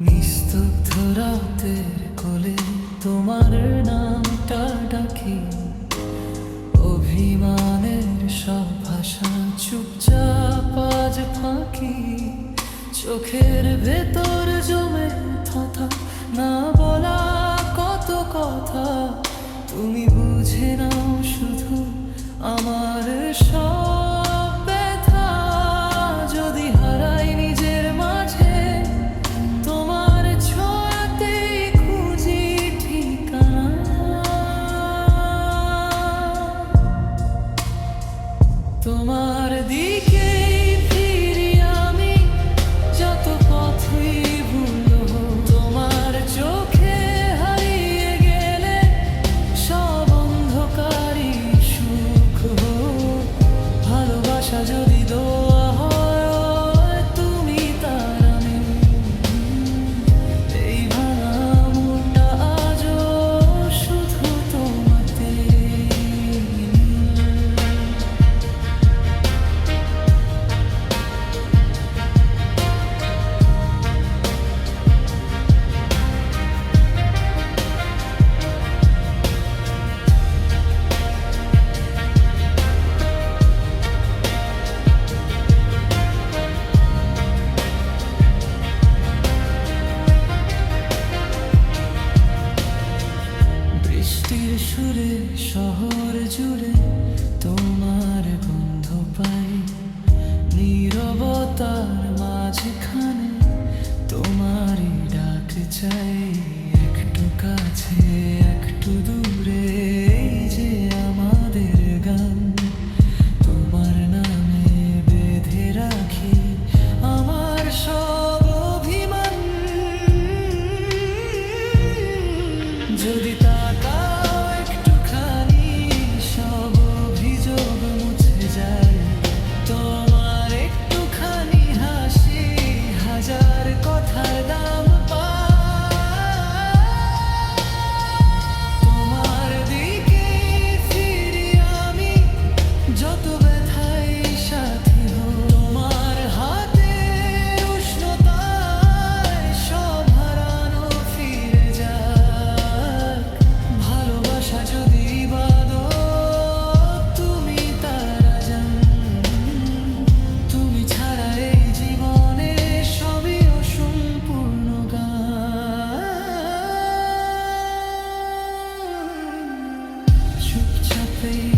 নিস্তব্ধ রাতের কোলে তোমার নামটা ডাকি। অভিমানের সব ভাষা চুপচাপ আজ ফাঁকি। চোখের ভেতর সুরে শহর জুড়ে তোমার গন্ধ পাই। নীরবতার মাঝখানে তোমারই ডাক চাই। একটু কাছে, একটু দূরে যে আমাদের গান। তোমার নামে বেঁধে রাখি আমার সব অভিমান। যদি তার face